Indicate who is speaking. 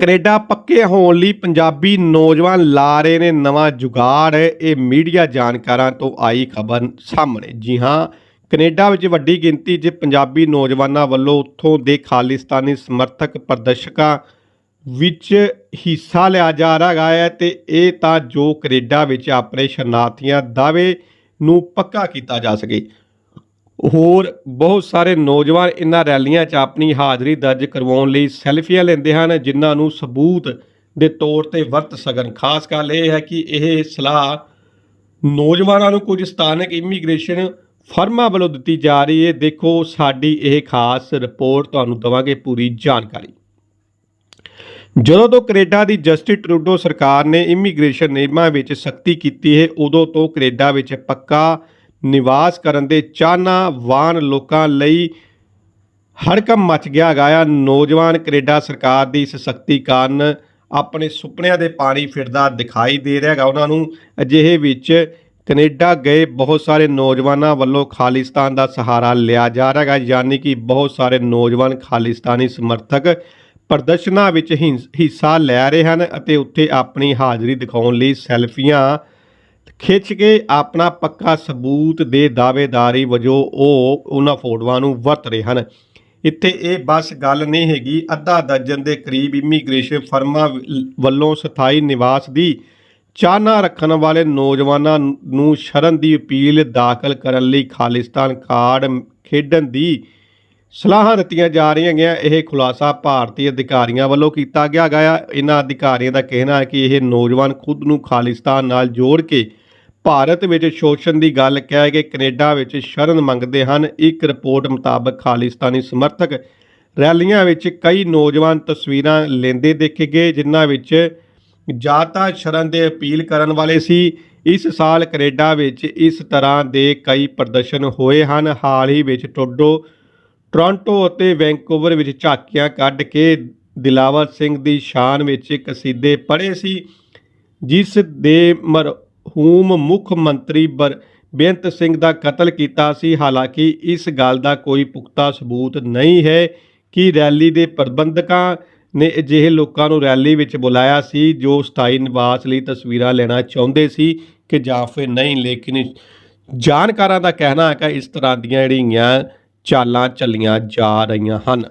Speaker 1: Canada ਪੱਕੇ ਹੋਣ ਲਈ ਪੰਜਾਬੀ ਨੌਜਵਾਨ ਲਾ ਰਹੇ ਨੇ ਨਵਾਂ ਜੁਗਾੜ। ਇਹ ਮੀਡੀਆ ਜਾਣਕਾਰਾਂ ਤੋਂ ਆਈ ਖਬਰ ਸਾਹਮਣੇ। ਜੀ ਹਾਂ, ਕੈਨੇਡਾ ਵਿੱਚ ਵੱਡੀ ਗਿਣਤੀ 'ਚ ਪੰਜਾਬੀ ਨੌਜਵਾਨਾਂ ਵੱਲੋਂ ਉੱਥੋਂ ਦੇ ਖਾਲਿਸਤਾਨੀ ਸਮਰਥਕ ਪ੍ਰਦਰਸ਼ਕਾਂ ਵਿੱਚ ਹਿੱਸਾ ਲਿਆ ਜਾ ਰਿਹਾ ਹੈ ਤੇ ਇਹ ਤਾਂ ਜੋ ਕੈਨੇਡਾ ਵਿੱਚ ਆਪਣੇ ਸ਼ਰਨਾਰਥੀਆਂ ਦਾਅਵੇ ਨੂੰ ਪੱਕਾ ਕੀਤਾ ਜਾ ਸਕੇ। ਹੋਰ ਬਹੁਤ ਸਾਰੇ ਨੌਜਵਾਨ ਇਹਨਾਂ ਰੈਲੀਆਂ 'ਚ ਆਪਣੀ ਹਾਜ਼ਰੀ ਦਰਜ ਕਰਵਾਉਣ ਲਈ ਸੈਲਫੀਆਂ ਲੈਂਦੇ ਹਨ, ਜਿਨ੍ਹਾਂ ਨੂੰ ਸਬੂਤ ਦੇ ਤੌਰ ਤੇ ਵਰਤ ਸਕਣ। ਖਾਸ ਗੱਲ ਇਹ ਹੈ ਕਿ ਇਹ ਸਲਾਹ ਨੌਜਵਾਨਾਂ ਨੂੰ ਕੁਝ ਸਥਾਨਕ ਇਮੀਗ੍ਰੇਸ਼ਨ ਫਰਮਾਂ ਵੱਲੋਂ ਦਿੱਤੀ ਜਾ ਰਹੀ ਹੈ। ਦੇਖੋ, ਸਾਡੀ ਇਹ ਖਾਸ ਰਿਪੋਰਟ ਤੁਹਾਨੂੰ ਦਵਾਂਗੇ ਪੂਰੀ ਜਾਣਕਾਰੀ। ਜਦੋਂ ਤੋਂ ਕੈਨੇਡਾ ਦੀ ਜਸਟਿਸ ਟਰੂਡੋ ਸਰਕਾਰ ਨੇ ਇਮੀਗ੍ਰੇਸ਼ਨ ਨਿਯਮਾਂ ਵਿੱਚ ਸਖਤੀ ਕੀਤੀ ਹੈ, ਉਦੋਂ ਤੋਂ ਕੈਨੇਡਾ ਵਿੱਚ ਪੱਕਾ ਨਿਵਾਸ ਕਰਨ ਦੇ ਚਾਹਨਾਵਾਨ ਲੋਕਾਂ ਲਈ ਹੜਕਮ ਮਚ ਗਿਆ ਗਾਇਆ ਨੌਜਵਾਨ ਕੈਨੇਡਾ ਸਰਕਾਰ ਦੀ ਇਸ ਸਖਤੀ ਕਾਰਨ ਆਪਣੇ ਸੁਪਨਿਆਂ ਦੇ ਪਾਣੀ ਫਿਰਦਾ ਦਿਖਾਈ ਦੇ ਰਿਹਾ ਹੈਗਾ। ਉਹਨਾਂ ਨੂੰ ਅਜਿਹੇ ਵਿੱਚ ਕੈਨੇਡਾ ਗਏ ਬਹੁਤ ਸਾਰੇ ਨੌਜਵਾਨਾਂ ਵੱਲੋਂ ਖਾਲਿਸਤਾਨ ਦਾ ਸਹਾਰਾ ਲਿਆ ਜਾ ਰਿਹਾ ਹੈਗਾ, ਯਾਨੀ ਕਿ ਬਹੁਤ ਸਾਰੇ ਨੌਜਵਾਨ ਖਾਲਿਸਤਾਨੀ ਸਮਰਥਕ ਪ੍ਰਦਰਸ਼ਨਾਂ ਵਿੱਚ ਹਿੰਸ- ਹਿੱਸਾ ਲੈ ਰਹੇ ਹਨ ਅਤੇ ਉੱਥੇ ਆਪਣੀ ਹਾਜ਼ਰੀ ਦਿਖਾਉਣ ਲਈ ਸੈਲਫੀਆਂ ਖਿੱਚ ਕੇ ਆਪਣਾ ਪੱਕਾ ਸਬੂਤ ਦੇ ਦਾਅਵੇਦਾਰੀ ਵਜੋਂ ਉਹ ਉਹਨਾਂ ਫੋਟੋਆਂ ਨੂੰ ਵਰਤ ਰਹੇ ਹਨ। ਇੱਥੇ ਇਹ ਬਸ ਗੱਲ ਨਹੀਂ ਹੈਗੀ। ਅੱਧਾ ਦਰਜਨ ਦੇ ਕਰੀਬ ਇਮੀਗ੍ਰੇਸ਼ਨ ਫਰਮਾਂ ਵੱਲੋਂ ਸਥਾਈ ਨਿਵਾਸ ਦੀ ਚਾਹਨਾ ਰੱਖਣ ਵਾਲੇ ਨੌਜਵਾਨਾਂ ਨੂੰ ਸ਼ਰਨ ਦੀ ਅਪੀਲ ਦਾਖਲ ਕਰਨ ਲਈ ਖਾਲਿਸਤਾਨ ਕਾਰਡ ਖੇਡਣ ਦੀ ਸਲਾਹਾਂ ਦਿੱਤੀਆਂ ਜਾ ਰਹੀਆਂ ਗਿਆ ਇਹ ਖੁਲਾਸਾ ਭਾਰਤੀ ਅਧਿਕਾਰੀਆਂ ਵੱਲੋਂ ਕੀਤਾ ਗਿਆ ਗਿਆ। ਇਹਨਾਂ ਅਧਿਕਾਰੀਆਂ ਦਾ ਕਹਿਣਾ ਹੈ ਕਿ ਇਹ ਨੌਜਵਾਨ ਖੁਦ ਨੂੰ ਖਾਲਿਸਤਾਨ ਨਾਲ ਜੋੜ ਕੇ ਭਾਰਤ ਵਿੱਚ ਸ਼ੋਸ਼ਣ ਦੀ ਗੱਲ ਕਹਿ ਕੇ ਕੈਨੇਡਾ ਵਿੱਚ ਸ਼ਰਨ ਮੰਗਦੇ ਹਨ। ਇੱਕ ਰਿਪੋਰਟ ਮੁਤਾਬਕ ਖਾਲਿਸਤਾਨੀ ਸਮਰਥਕ ਰੈਲੀਆਂ ਵਿੱਚ ਕਈ ਨੌਜਵਾਨ ਤਸਵੀਰਾਂ ਲੈਂਦੇ ਦੇਖੇ ਗਏ, ਜਿਨ੍ਹਾਂ ਵਿੱਚ ਜਾਤਾ ਸ਼ਰਨ ਦੇ ਅਪੀਲ ਕਰਨ ਵਾਲੇ ਸੀ। ਇਸ ਸਾਲ ਕੈਨੇਡਾ ਵਿੱਚ ਇਸ ਤਰ੍ਹਾਂ ਦੇ ਕਈ ਪ੍ਰਦਰਸ਼ਨ ਹੋਏ ਹਨ। ਹਾਲ ਹੀ ਵਿੱਚ ਟੋਡੋ, ਟੋਰਾਂਟੋ ਅਤੇ ਵੈਂਕੂਵਰ ਵਿੱਚ ਝਾਕੀਆਂ ਕੱਢ ਕੇ ਦਿਲਾਵਰ ਸਿੰਘ ਦੀ ਸ਼ਾਨ ਵਿੱਚ ਕਸੀਦੇ ਪੜ੍ਹੇ ਸੀ, ਜਿਸ ਦੇ ਮਰਹੂਮ ਮੁੱਖ ਮੰਤਰੀ ਬਰ, ਬੇਅੰਤ ਸਿੰਘ ਦਾ ਕਤਲ ਕੀਤਾ ਸੀ। ਹਾਲਾਂਕਿ ਇਸ ਗੱਲ ਦਾ ਕੋਈ ਪੁਖਤਾ ਸਬੂਤ ਨਹੀਂ ਹੈ ਕਿ ਰੈਲੀ ਦੇ ਪ੍ਰਬੰਧਕਾਂ ਨੇ ਅਜਿਹੇ ਲੋਕਾਂ ਨੂੰ ਰੈਲੀ ਵਿੱਚ ਬੁਲਾਇਆ ਸੀ ਜੋ ਸਥਾਈ ਨਿਵਾਸ ਲਈ ਤਸਵੀਰਾਂ ਲੈਣਾ ਚਾਹੁੰਦੇ ਸੀ ਕਿ ਜਾਂ ਫਿਰ ਨਹੀਂ, ਲੇਕਿਨ ਜਾਣਕਾਰਾਂ ਦਾ ਕਹਿਣਾ ਹੈ ਕਿ ਇਸ ਤਰ੍ਹਾਂ ਦੀਆਂ ਜਿਹੜੀਆਂ ਚਾਲਾਂ ਚੱਲੀਆਂ ਜਾ ਰਹੀਆਂ ਹਨ।